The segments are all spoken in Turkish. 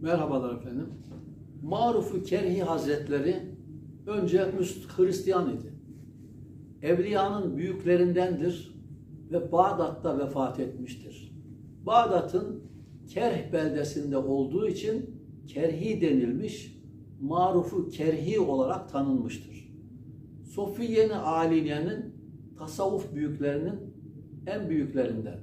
Merhabalar efendim. Maruf-u Kerhi Hazretleri önce Hristiyan idi. Evliyanın büyüklerindendir ve Bağdat'ta vefat etmiştir. Bağdat'ın Kerh beldesinde olduğu için Kerhi denilmiş, Maruf-u Kerhi olarak tanınmıştır. Sofiye-i Aliye'nin tasavvuf büyüklerinin en büyüklerinden.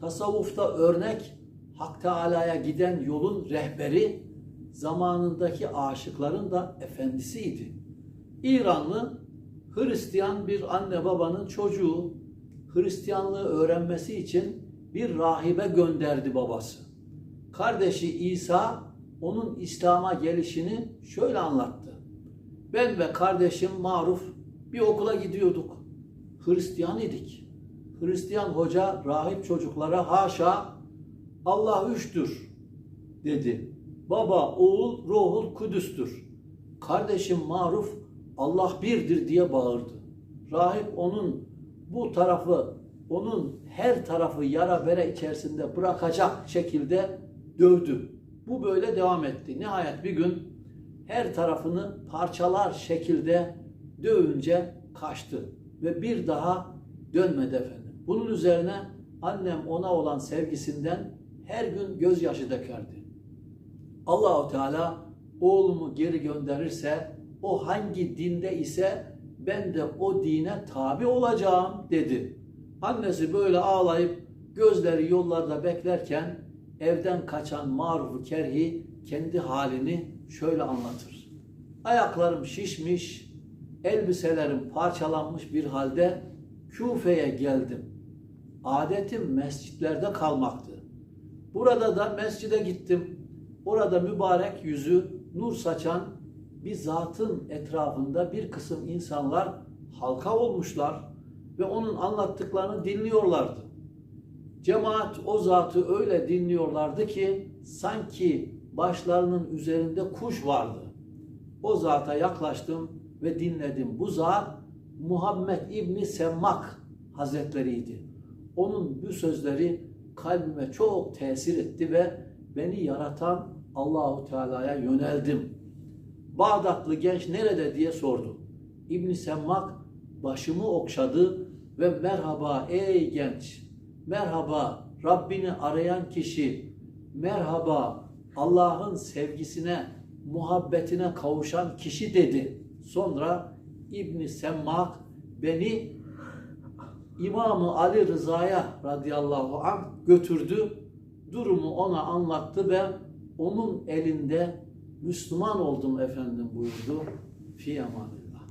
Tasavvufta örnek Hak Teala'ya giden yolun rehberi, zamanındaki aşıkların da efendisiydi. İranlı Hristiyan bir anne babanın çocuğu Hristiyanlığı öğrenmesi için bir rahibe gönderdi babası. Kardeşi İsa onun İslam'a gelişini şöyle anlattı. Ben ve kardeşim Maruf bir okula gidiyorduk. Hristiyan idik. Hristiyan hoca rahip çocuklara haşa Allah üçtür dedi. Baba, oğul, ruhul kudüstür. Kardeşim Maruf Allah birdir diye bağırdı. Rahip onun bu tarafı, onun her tarafı yara bere içerisinde bırakacak şekilde dövdü. Bu böyle devam etti. Nihayet bir gün her tarafını parçalar şekilde dövünce kaçtı ve bir daha dönmedi efendim. Bunun üzerine annem ona olan sevgisinden her gün gözyaşı dökerdi. Allahu Teala oğlumu geri gönderirse o hangi dinde ise ben de o dine tabi olacağım dedi. Annesi böyle ağlayıp gözleri yollarda beklerken evden kaçan Maruf Kerhi kendi halini şöyle anlatır. Ayaklarım şişmiş, elbiselerim parçalanmış bir halde Küfe'ye geldim. Adetim mescitlerde kalmaktı. Burada da mescide gittim. Orada mübarek yüzü nur saçan bir zatın etrafında bir kısım insanlar halka olmuşlar ve onun anlattıklarını dinliyorlardı. Cemaat o zatı öyle dinliyorlardı ki sanki başlarının üzerinde kuş vardı. O zata yaklaştım ve dinledim. Bu zat Muhammed İbni Semmak Hazretleriydi. Onun bu sözleri kalbime çok tesir etti ve beni yaratan Allahu Teala'ya yöneldim. Bağdatlı genç nerede diye sordu. İbn Semmak başımı okşadı ve merhaba ey genç. Merhaba Rabbini arayan kişi. Merhaba Allah'ın sevgisine, muhabbetine kavuşan kişi dedi. Sonra İbn Semmak beni İmamı Ali Rıza'ya radıyallahu anh götürdü. Durumu ona anlattı ve onun elinde Müslüman oldum efendim buyurdu. Fi.